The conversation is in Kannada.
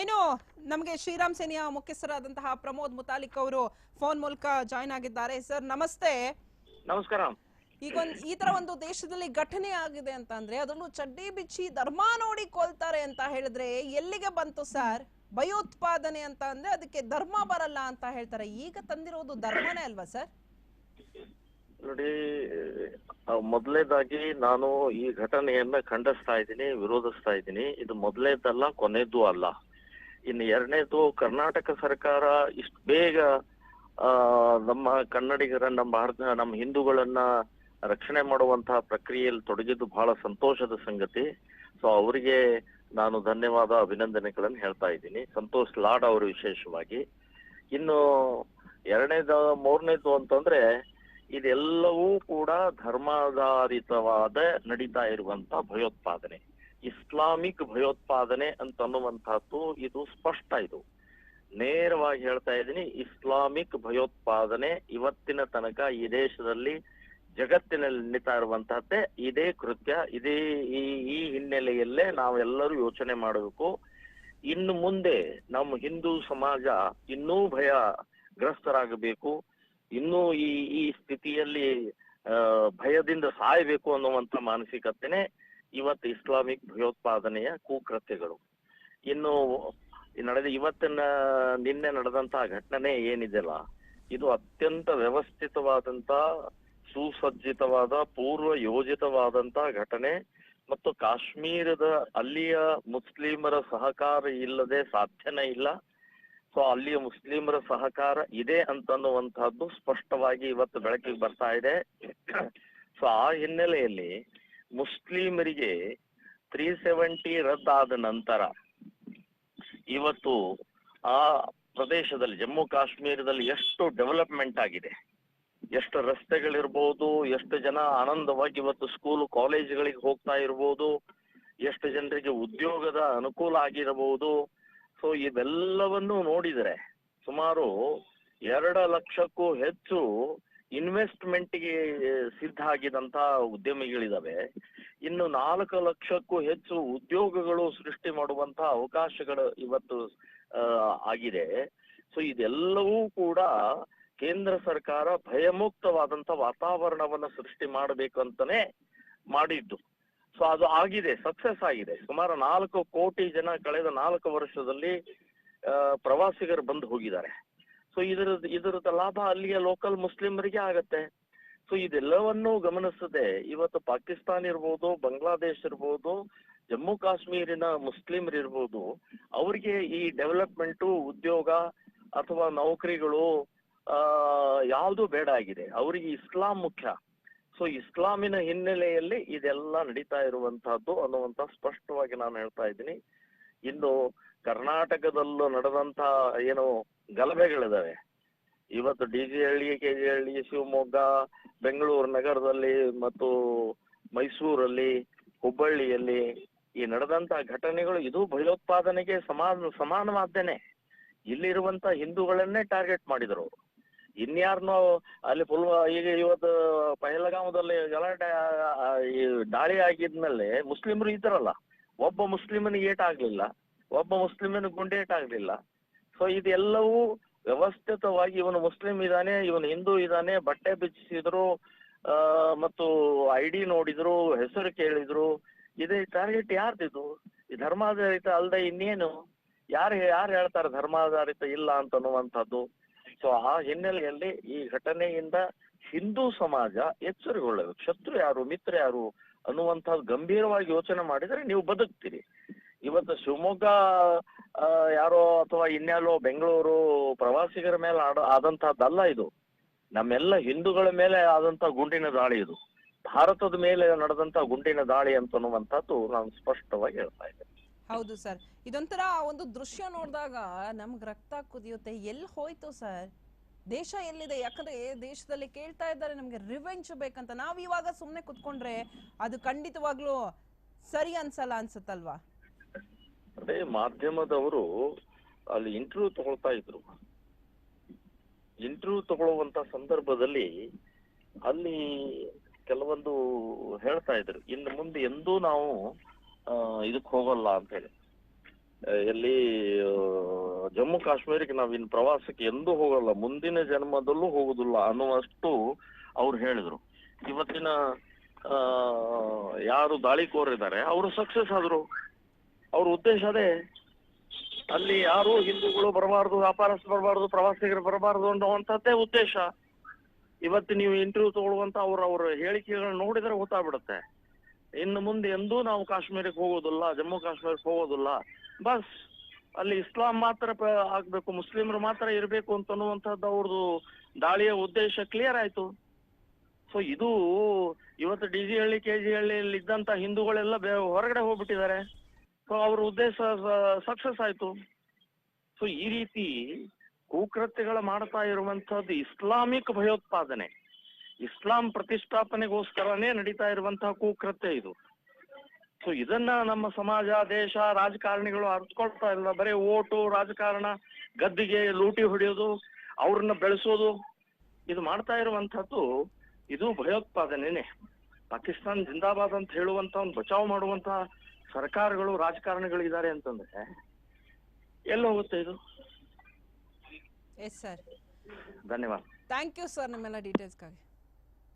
ಏನು ನಮಗೆ ಶ್ರೀರಾಮ್ ಸೇನೆಯ ಮುಖ್ಯಸ್ಥರಾದಂತಹ ಪ್ರಮೋದ್ ಮುತಾಲಿಕ್ ಅವರು ಫೋನ್ ಮೂಲಕ ಜಾಯ್ನ್ ಆಗಿದ್ದಾರೆ. ಸರ್ ನಮಸ್ತೆ. ನಮಸ್ಕಾರ. ಈಗ ಒಂದು ಈ ತರ ಒಂದು ದೇಶದಲ್ಲಿ ಘಟನೆ ಆಗಿದೆ ಅಂತ ಅಂದ್ರೆ ಅದನ್ನು ಚಡ್ಡಿ ಬಿಚ್ಚಿ ಧರ್ಮ ನೋಡಿ ಕೊಲ್ತಾರೆ ಅಂತ ಹೇಳಿದ್ರೆ ಎಲ್ಲಿಗೆ ಬಂತು ಸರ್ ಭಯೋತ್ಪಾದನೆ ಅಂತ ಅಂದ್ರೆ ಅದಕ್ಕೆ ಧರ್ಮ ಬರಲ್ಲ ಅಂತ ಹೇಳ್ತಾರೆ. ಈಗ ತಂದಿರೋದು ಧರ್ಮನೇ ಅಲ್ವಾ ಸರ್ ನೋಡಿ ಮೊದಲೇದಾಗಿ ಮೊದಲನೇದಾಗಿ ನಾನು ಈ ಘಟನೆಯನ್ನ ಖಂಡಿಸ್ತಾ ಇದ್ದೀನಿ ವಿರೋಧಿಸ್ತಾ ಇದ್ದೀನಿ. ಇದು ಮೊದಲೇದಲ್ಲ ಕೊನೆಯದು ಅಲ್ಲ. ಇನ್ನು ಎರಡನೇದು ಕರ್ನಾಟಕ ಸರ್ಕಾರ ಇಷ್ಟು ಬೇಗ ನಮ್ಮ ಕನ್ನಡಿಗರ, ನಮ್ಮ ಭಾರತ, ನಮ್ಮ ಹಿಂದೂಗಳನ್ನ ರಕ್ಷಣೆ ಮಾಡುವಂತಹ ಪ್ರಕ್ರಿಯೆಯಲ್ಲಿ ತೊಡಗಿದ್ದು ಬಹಳ ಸಂತೋಷದ ಸಂಗತಿ. ಸೊ ಅವರಿಗೆ ನಾನು ಧನ್ಯವಾದ, ಅಭಿನಂದನೆಗಳನ್ನು ಹೇಳ್ತಾ ಇದ್ದೀನಿ. ಸಂತೋಷ್ ಲಾಡ್ ಅವರು ವಿಶೇಷವಾಗಿ. ಇನ್ನು ಎರಡನೇದು, ಮೂರನೇದು ಅಂತಂದ್ರೆ, ಇದೆಲ್ಲವೂ ಕೂಡ ಧರ್ಮಾಧಾರಿತವಾದ ನಡೀತಾ ಇರುವಂತ ಭಯೋತ್ಪಾದನೆ. ಇಸ್ಲಾಮಿಕ್ ಭಯೋತ್ಪಾದನೆ ಅಂತ ಅನ್ನುವಂತಹದ್ದು ಇದು ಸ್ಪಷ್ಟ ಇದು. ನೇರವಾಗಿ ಹೇಳ್ತಾ ಇದ್ದೀನಿ, ಇಸ್ಲಾಮಿಕ್ ಭಯೋತ್ಪಾದನೆ ಇವತ್ತಿನ ತನಕ ಈ ದೇಶದಲ್ಲಿ ಜಗತ್ತಿನಲ್ಲಿ ನಡೀತಾ ಇರುವಂತಹದ್ದೇ ಇದೇ ಕೃತ್ಯ. ಇದೇ ಈ ಈ ಹಿನ್ನೆಲೆಯಲ್ಲೇ ನಾವೆಲ್ಲರೂ ಯೋಚನೆ ಮಾಡಬೇಕು. ಇನ್ನು ಮುಂದೆ ನಮ್ಮ ಹಿಂದೂ ಸಮಾಜ ಇನ್ನೂ ಭಯ ಗ್ರಸ್ತರಾಗಬೇಕು ಇನ್ನೂ ಈ ಈ ಸ್ಥಿತಿಯಲ್ಲಿ ಭಯದಿಂದ ಸಾಯಬೇಕು ಅನ್ನುವಂತ ಮಾನಸಿಕತೆನೆ ಇವತ್ತು ಇಸ್ಲಾಮಿಕ್ ಭಯೋತ್ಪಾದನೆಯ ಕುಕೃತ್ಯಗಳು. ಇನ್ನು ನಡೆದ ಇವತ್ತಿನ ನಿನ್ನೆ ನಡೆದಂತಹ ಘಟನೆ ಏನಿದೆಯಲ್ಲ, ಇದು ಅತ್ಯಂತ ವ್ಯವಸ್ಥಿತವಾದಂತ ಸುಸಜ್ಜಿತವಾದ ಪೂರ್ವ ಯೋಜಿತವಾದಂತ ಘಟನೆ ಮತ್ತು ಕಾಶ್ಮೀರದ ಅಲ್ಲಿಯ ಮುಸ್ಲಿಮರ ಸಹಕಾರ ಇಲ್ಲದೆ ಸಾಧ್ಯನೇ ಇಲ್ಲ. ಸೊ, ಅಲ್ಲಿಯ ಮುಸ್ಲಿಮರ ಸಹಕಾರ ಇದೆ ಅಂತನ್ನುವಂತಹದ್ದು ಸ್ಪಷ್ಟವಾಗಿ ಇವತ್ತು ಬೆಳಕಿಗೆ ಬರ್ತಾ ಇದೆ. ಸೊ, ಆ ಹಿನ್ನೆಲೆಯಲ್ಲಿ ಮುಸ್ಲಿಮರಿಗೆ ತ್ರೀ ಸೆವೆಂಟಿ ರದ್ದಾದ ನಂತರ ಇವತ್ತು ಆ ಪ್ರದೇಶದಲ್ಲಿ, ಜಮ್ಮು ಕಾಶ್ಮೀರದಲ್ಲಿ ಎಷ್ಟು ಡೆವಲಪ್ಮೆಂಟ್ ಆಗಿದೆ? ಎಷ್ಟು ರಸ್ತೆಗಳಿರ್ಬೋದು, ಎಷ್ಟು ಜನ ಆನಂದವಾಗಿ ಇವತ್ತು ಸ್ಕೂಲ್ ಕಾಲೇಜ್ಗಳಿಗೆ ಹೋಗ್ತಾ ಇರ್ಬೋದು, ಎಷ್ಟು ಜನರಿಗೆ ಉದ್ಯೋಗದ ಅನುಕೂಲ ಆಗಿರಬಹುದು? ಸೊ ಇವೆಲ್ಲವನ್ನು ನೋಡಿದರೆ ಸುಮಾರು ಎರಡು ಲಕ್ಷಕ್ಕೂ ಹೆಚ್ಚು ಇನ್ವೆಸ್ಟ್ಮೆಂಟ್ಗೆ ಸಿದ್ಧ ಆಗಿದಂತ ಉದ್ಯಮಿಗಳಿದಾವೆ. ಇನ್ನು ನಾಲ್ಕು ಲಕ್ಷಕ್ಕೂ ಹೆಚ್ಚು ಉದ್ಯೋಗಗಳು ಸೃಷ್ಟಿ ಮಾಡುವಂತ ಅವಕಾಶಗಳು ಇವತ್ತು ಆಗಿದೆ. ಸೊ ಇದೆಲ್ಲವೂ ಕೂಡ ಕೇಂದ್ರ ಸರ್ಕಾರ ಭಯಮುಕ್ತವಾದಂತ ವಾತಾವರಣವನ್ನ ಸೃಷ್ಟಿ ಮಾಡಬೇಕು ಅಂತಾನೆ ಮಾಡಿದ್ದು. ಸೊ ಅದು ಆಗಿದೆ, ಸಕ್ಸಸ್ ಆಗಿದೆ. ಸುಮಾರು ನಾಲ್ಕು ಕೋಟಿ ಜನ ಕಳೆದ ನಾಲ್ಕು ವರ್ಷದಲ್ಲಿ ಪ್ರವಾಸಿಗರು ಬಂದು ಹೋಗಿದ್ದಾರೆ. ಸೊ ಇದರ ಇದರದ ಲಾಭ ಅಲ್ಲಿಯ ಲೋಕಲ್ ಮುಸ್ಲಿಮರಿಗೆ ಆಗತ್ತೆ. ಸೊ ಇದೆಲ್ಲವನ್ನೂ ಗಮನಿಸದೆ ಇವತ್ತು ಪಾಕಿಸ್ತಾನ ಇರ್ಬೋದು, ಬಾಂಗ್ಲಾದೇಶ್ ಇರ್ಬೋದು, ಜಮ್ಮು ಕಾಶ್ಮೀರಿನ ಮುಸ್ಲಿಮರು ಇರ್ಬೋದು, ಅವರಿಗೆ ಈ ಡೆವಲಪ್ಮೆಂಟು, ಉದ್ಯೋಗ ಅಥವಾ ನೌಕರಿಗಳು, ಆ, ಯಾವುದು ಬೇಡ ಆಗಿದೆ. ಅವರಿಗೆ ಇಸ್ಲಾಂ ಮುಖ್ಯ. ಸೊ ಇಸ್ಲಾಮಿನ ಹಿನ್ನೆಲೆಯಲ್ಲಿ ಇದೆಲ್ಲ ನಡೀತಾ ಇರುವಂತಹದ್ದು ಅನ್ನುವಂತ ಸ್ಪಷ್ಟವಾಗಿ ನಾನು ಹೇಳ್ತಾ ಇದ್ದೀನಿ. ಇನ್ನು ಕರ್ನಾಟಕದಲ್ಲೂ ನಡೆದಂತ ಏನು ಗಲಭೆಗಳಿದಾವೆ. ಇವತ್ತು D G Halli K G Halli Shivamogga, Bengaluru ನಗರದಲ್ಲಿ ಮತ್ತು ಮೈಸೂರಲ್ಲಿ, ಹುಬ್ಬಳ್ಳಿಯಲ್ಲಿ ಈ ನಡೆದಂತ ಘಟನೆಗಳು ಇದು ಭಯೋತ್ಪಾದನೆಗೆ ಸಮಾನ, ಸಮಾನವಾದ್ದೇನೆ. ಇಲ್ಲಿರುವಂತ ಹಿಂದೂಗಳನ್ನೇ ಟಾರ್ಗೆಟ್ ಮಾಡಿದ್ರು. ಅವ್ರು. ಇನ್ಯಾರನೋ ಅಲ್ಲಿ ಫುಲ್ ಈಗ ಇವತ್ತು ಪಹಲಗಾಮದಲ್ಲಿ ಗಲಾಟೆ ಈ ದಾಳಿ ಆಗಿದ್ಮೇಲೆ ಮುಸ್ಲಿಮರು ಇದ್ರಲ್ಲ. ಒಬ್ಬ ಮುಸ್ಲಿಮನಿಗೆ ಏಟಾಗ್ಲಿಲ್ಲ. ಒಬ್ಬ ಮುಸ್ಲಿಮನಿಗೆ ಗುಂಡೇಟ್ ಆಗ್ಲಿಲ್ಲ ಸೊ ಇದೆಲ್ಲವೂ ವ್ಯವಸ್ಥಿತವಾಗಿ ಇವನು ಮುಸ್ಲಿಂ ಇದ್ದಾನೆ, ಇವನು ಹಿಂದೂ ಇದ್ದಾನೆ, ಬಟ್ಟೆ ಬಿಚ್ಚಿಸಿದ್ರು ಮತ್ತು ಐ ಡಿ ನೋಡಿದ್ರು, ಹೆಸರು ಕೇಳಿದ್ರು. ಇದೇ ಟಾರ್ಗೆಟ್ ಯಾರ್ದಿದು? ಈ ಧರ್ಮಾಧಾರಿತ ಅಲ್ಲದೆ ಇನ್ನೇನು? ಯಾರು ಯಾರು ಹೇಳ್ತಾರೆ ಧರ್ಮಾಧಾರಿತ ಇಲ್ಲ ಅಂತ ಅನ್ನುವಂಥದ್ದು ಸೊ ಆ ಹಿನ್ನೆಲೆಯಲ್ಲಿ ಈ ಘಟನೆಯಿಂದ ಹಿಂದೂ ಸಮಾಜ ಎಚ್ಚರಿಕೊಳ್ಳಬೇಕು ಶತ್ರು ಯಾರು, ಮಿತ್ರ ಯಾರು ಅನ್ನುವಂಥದ್ದು ಗಂಭೀರವಾಗಿ ಯೋಚನೆ ಮಾಡಿದರೆ ನೀವು ಬದುಕ್ತೀರಿ. ಇವತ್ತು ಶಿವಮೊಗ್ಗ ಯಾರೋ ಅಥವಾ ಇನ್ಯಾಲೋ ಬೆಂಗಳೂರು ಪ್ರವಾಸಿಗರ ಮೇಲೆ ಆದಂತಹದ್ದಲ್ಲ ಇದು. ನಮ್ಮೆಲ್ಲ ಹಿಂದೂಗಳ ಮೇಲೆ ಆದಂತ ಗುಂಡಿನ ದಾಳಿ ಇದು. ಭಾರತದ ಮೇಲೆ ನಡೆದಂತ ಗುಂಡಿನ ದಾಳಿ ಅಂತ ಅನ್ನುವಂಥದ್ದು ನಾನು ಸ್ಪಷ್ಟವಾಗಿ ಹೇಳ್ತಾ ಇದ್ದೇನೆ. ಹೌದು ಸರ್. ಇದೊಂಥರ ಒಂದು ದೃಶ್ಯ ನೋಡಿದಾಗ ನಮ್ಗೆ ರಕ್ತ ಕುದಿಯುತ್ತೆ. ಎಲ್ಲಿ ಹೋಯ್ತು ಸರ್? ದೇಶ ಎಲ್ಲಿದೆ? ಯಾಕಂದ್ರೆ ದೇಶದಲ್ಲಿ ಕೇಳ್ತಾ ಇದ್ದಾರೆ ನಮ್ಗೆ ರಿವೆಂಜ್ ಬೇಕಂತ. ನಾವ್ ಇವಾಗ ಸುಮ್ನೆ ಕುತ್ಕೊಂಡ್ರೆ ಅದು ಖಂಡಿತವಾಗ್ಲೂ ಸರಿ ಅನ್ಸಲ್ಲ ಅನ್ಸುತ್ತಲ್ವಾ? ಅದೇ ಮಾಧ್ಯಮದವರು ಅಲ್ಲಿ ಇಂಟರ್ವ್ಯೂ ತಗೊಳ್ತಾ ಇದ್ರು. ಇಂಟರ್ವ್ಯೂ ತಗೊಳ್ಳುವಂತ ಸಂದರ್ಭದಲ್ಲಿ ಅಲ್ಲಿ ಕೆಲವೊಂದು ಹೇಳ್ತಾ ಇದ್ರು. ಇನ್ನು ಮುಂದೆ ಎಂದೂ ನಾವು ಇದಕ್ಕೆ ಹೋಗಲ್ಲ ಅಂತ ಹೇಳಿ. ಎಲ್ಲಿ ಜಮ್ಮು ಕಾಶ್ಮೀರಕ್ಕೆ ನಾವ್ ಇನ್ ಪ್ರವಾಸಕ್ಕೆ ಎಂದೂ ಹೋಗಲ್ಲ. ಮುಂದಿನ ಜನ್ಮದಲ್ಲೂ ಹೋಗುದಿಲ್ಲ ಅನ್ನುವಷ್ಟು ಅವ್ರು ಹೇಳಿದ್ರು. ಇವತ್ತಿನ ಯಾರು ದಾಳಿಕೋರಿದ್ದಾರೆ ಅವರು ಸಕ್ಸಸ್ ಆದ್ರು. ಅವ್ರ ಉದ್ದೇಶ ಅದೇ, ಅಲ್ಲಿ ಯಾರು ಹಿಂದೂಗಳು ಬರಬಾರ್ದು, ವ್ಯಾಪಾರಸ್ಥರು ಬರಬಾರ್ದು, ಪ್ರವಾಸಿಗರು ಬರಬಾರ್ದು ಅನ್ನುವಂಥದ್ದೇ ಉದ್ದೇಶ. ಇವತ್ತು ನೀವು ಇಂಟರ್ವ್ಯೂ ತಗೊಳ್ಳುವಂತ ಅವ್ರ ಅವ್ರ ಹೇಳಿಕೆಗಳನ್ನ ನೋಡಿದ್ರೆ ಗೊತ್ತಾಗ್ಬಿಡುತ್ತೆ. ಇನ್ನು ಮುಂದೆ ಎಂದೂ ನಾವು ಕಾಶ್ಮೀರಕ್ಕೆ ಹೋಗೋದಿಲ್ಲ, ಜಮ್ಮು ಕಾಶ್ಮೀರಕ್ಕೆ ಹೋಗೋದಿಲ್ಲ. ಬಸ್, ಅಲ್ಲಿ ಇಸ್ಲಾಂ ಮಾತ್ರ ಆಗ್ಬೇಕು, ಮುಸ್ಲಿಮರು ಮಾತ್ರ ಇರಬೇಕು ಅಂತ ಅನ್ನುವಂಥದ್ದು ಅವ್ರದ್ದು ದಾಳಿಯ ಉದ್ದೇಶ ಕ್ಲಿಯರ್ ಆಯ್ತು. ಸೊ ಇದು ಇವತ್ತು D G Halli K G ಹಳ್ಳಿಯಲ್ಲಿ ಇದ್ದಂತ ಹಿಂದೂಗಳೆಲ್ಲ ಹೊರಗಡೆ ಹೋಗ್ಬಿಟ್ಟಿದ್ದಾರೆ. ಸೊ ಅವ್ರ ಉದ್ದೇಶ ಸಕ್ಸಸ್ ಆಯ್ತು. ಸೊ ಈ ರೀತಿ ಕುಕೃತ್ಯಗಳ ಮಾಡ್ತಾ ಇರುವಂತಹದ್ದು ಇಸ್ಲಾಮಿಕ್ ಭಯೋತ್ಪಾದನೆ. ಇಸ್ಲಾಂ ಪ್ರತಿಷ್ಠಾಪನೆಗೋಸ್ಕರನೇ ನಡೀತಾ ಇರುವಂತಹ ಕುಕೃತ್ಯ ಇದು. ಸೊ ಇದನ್ನ ನಮ್ಮ ಸಮಾಜ, ದೇಶ, ರಾಜಕಾರಣಿಗಳು ಅರ್ಥಕೊಳ್ತಾ ಇಲ್ಲ. ಬರೀ ಓಟು, ರಾಜಕಾರಣ, ಗದ್ದಿಗೆ ಲೂಟಿ ಹೊಡೆಯೋದು, ಅವ್ರನ್ನ ಬೆಳೆಸೋದು. ಇದು ಮಾಡ್ತಾ ಇರುವಂತಹದ್ದು ಇದು ಭಯೋತ್ಪಾದನೆನೆ. ಪಾಕಿಸ್ತಾನ್ ಜಿಂದಾಬಾದ್ ಅಂತ ಹೇಳುವಂತ ಒಂದು ಬಚಾವ್ ಮಾಡುವಂತ ಸರ್ಕಾರಗಳು ರಾಜಕಾರಣಿಗಳು ಇದ್ದಾರೆ ಅಂತಂದ್ರೆ ಎಲ್ಲ ಹೋಗುತ್ತೆ ಇದು? ಎಸ್ ಸರ್ ಧನ್ಯವಾದ. ಥ್ಯಾಂಕ್ ಯು ಸರ್ ನಿಮ್ಮೆಲ್ಲ ಡೀಟೇಲ್ಸ್ಗಾಗಿ